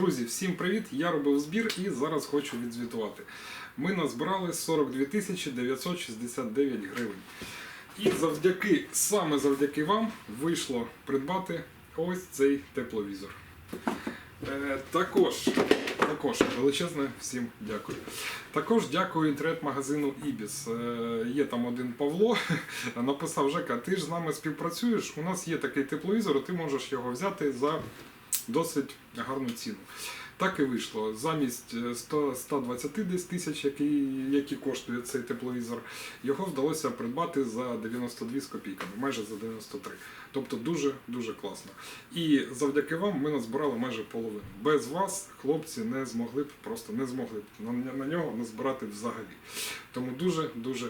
Друзі, всім привіт! Я робив збір і зараз хочу відзвітувати. Ми назбирали 42 969 гривень. І завдяки, саме завдяки вам, вийшло придбати ось цей тепловізор. Е, також, також величезне всім дякую. Також дякую інтернет-магазину Ібіс. Е, є там один Павло, написав Жека, ти ж з нами співпрацюєш. У нас є такий тепловізор, ти можеш його взяти за досить гарну ціну. Так і вийшло. Замість е, 100, 120 десь тисяч, які, які коштує цей тепловізор, його вдалося придбати за 92 з копійками, майже за 93. Тобто дуже дуже класно. І завдяки вам ми назбирали майже половину. Без вас хлопці не змогли б, просто не змогли б на, на нього назбирати взагалі. Тому дуже дуже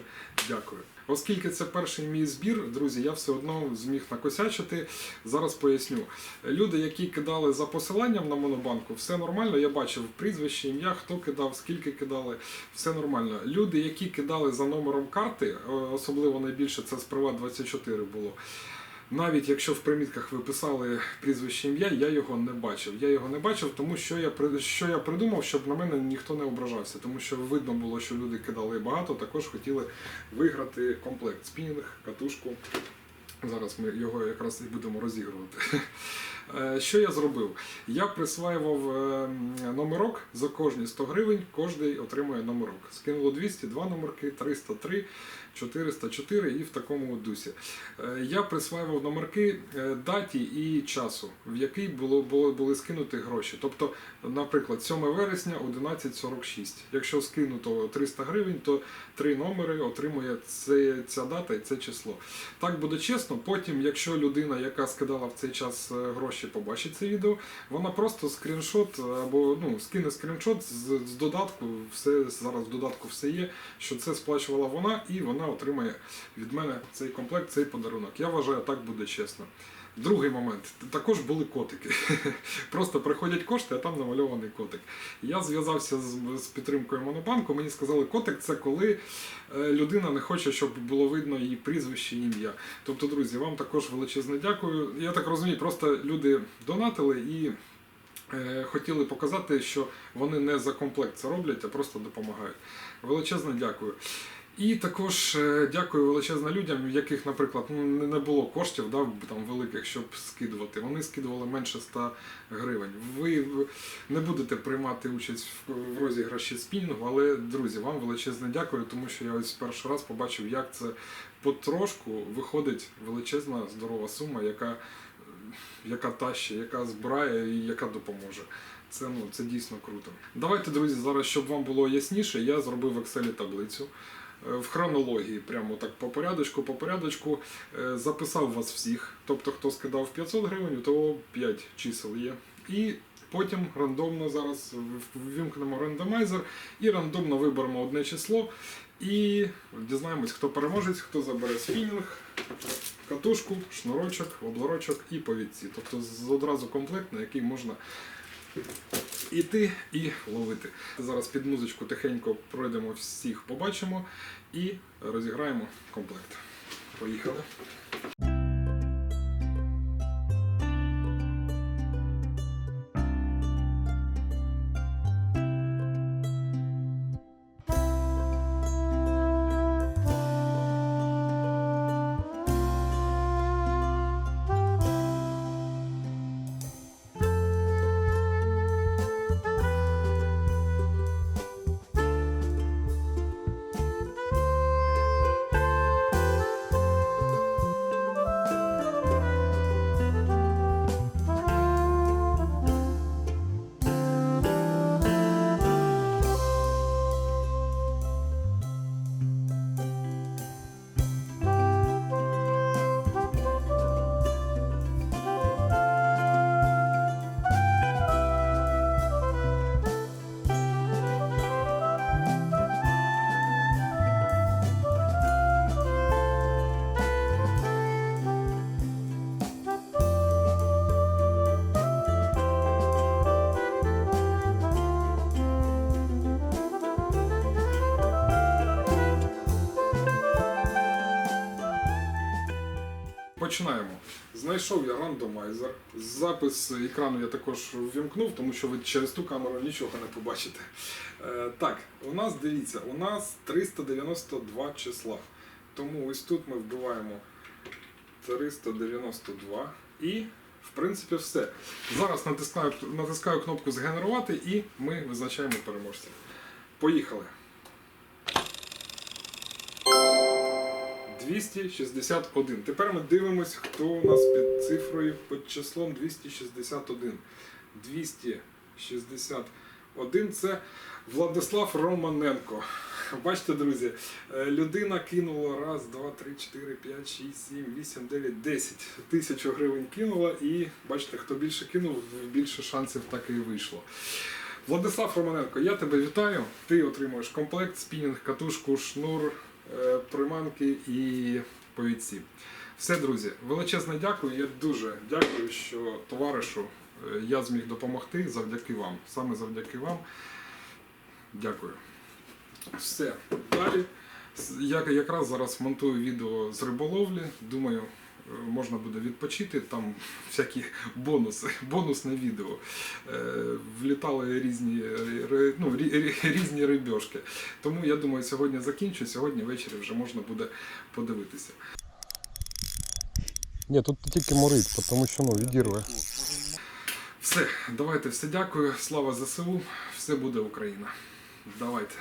дякую. Оскільки це перший мій збір, друзі, я все одно зміг накосячити. Зараз поясню. Люди, які кидали за посиланням на монобанку, все нормально. Я бачив прізвище, ім'я, хто кидав, скільки кидали, все нормально. Люди, які кидали за номером карти, е, особливо найбільше це з Приват 24 було. Навіть якщо в примітках ви писали прізвище ім'я, я його не бачив. Я його не бачив, тому що я що я придумав, щоб на мене ніхто не ображався. Тому що видно було, що люди кидали багато, також хотіли виграти комплект спінінг, катушку. Зараз ми його якраз і будемо розігрувати. Е, Що я зробив? Я присваював е, номерок за кожні 100 гривень, кожний отримує номерок. Скинуло 200, два номерки, 303, 404 і в такому дусі. Е, Я присваював номерки даті і часу, в який було, було, були скинуті гроші. Тобто, наприклад, 7 вересня 11.46. Якщо скинуто 300 гривень, то три номери отримує це, ця дата і це число. Так буде чесно. Потім, якщо людина, яка скидала в цей час е, гроші, побачить це відео, вона просто скріншот або ну, скине скріншот з, з додатку, все зараз в додатку все є, що це сплачувала вона, і вона отримає від мене цей комплект, цей подарунок. Я вважаю, так буде чесно. Другий момент. Також були котики. Просто приходять кошти, а там намальований котик. Я зв'язався з, підтримкою Монобанку. Мені сказали, котик це коли е, людина не хоче, щоб було видно її прізвище і ім'я. Тобто, друзі, вам також величезне дякую. Я так розумію, просто люди донатили і. е, Хотіли показати, що вони не за комплект це роблять, а просто допомагають. Величезне дякую. І також е, дякую величезно людям, в яких, наприклад, ну, не було коштів да, там, великих, щоб скидувати. Вони скидували менше 100 гривень. Ви не будете приймати участь в, розіграші спільного, але, друзі, вам величезне дякую, тому що я ось перший раз побачив, як це потрошку виходить величезна здорова сума, яка, яка тащить, яка збирає і яка допоможе. Це, ну, це дійсно круто. Давайте, друзі, зараз, щоб вам було ясніше, я зробив в Excel таблицю. Е, В хронології, прямо так по порядочку, по порядочку, е, записав вас всіх. Тобто, хто скидав 500 гривень, у того 5 чисел є. І потім рандомно зараз ввімкнемо рандомайзер і рандомно виберемо одне число. І дізнаємось, хто переможець, хто забере спінінг, катушку, шнурочок, облорочок і повідці. Тобто одразу комплект, на який можна іти і ловити. Зараз під музичку тихенько пройдемо всіх, побачимо і розіграємо комплект. Поїхали. Починаємо. Знайшов я рандомайзер. Запис екрану я також ввімкнув, тому що ви через ту камеру нічого не побачите. Е, так, у нас дивіться, у нас 392 числа. Тому ось тут ми вбиваємо 392 і, в принципі, все. Зараз натискаю, натискаю кнопку згенерувати і ми визначаємо переможця. Поїхали. 261. Тепер ми дивимось, хто у нас під цифрою, під числом 261. 261 це Владислав Романенко. Бачите, друзі, е, людина кинула раз, два, три, чотири, п'ять, шість, сім, вісім, дев'ять, десять тисяч гривень кинула, і бачите, хто більше кинув, більше шансів так і вийшло. Владислав Романенко, я тебе вітаю. Ти отримуєш комплект, спінінг, катушку, шнур, приманки і повідці. Все, друзі, величезне дякую. Я дуже дякую, що товаришу е, я зміг допомогти завдяки вам. Саме завдяки вам. Дякую. Все. Далі. Я якраз зараз монтую відео з риболовлі. Думаю, е, можна буде відпочити. Там всякі бонуси, бонусне відео. Е, Влітали різні, ну, рі- рі- різні рибьошки. Тому я думаю, сьогодні закінчу. Сьогодні ввечері вже можна буде подивитися. Ні, тут тільки морить, тому що ну, відірве. Все, давайте все дякую. Слава ЗСУ. Все буде Україна. Давайте.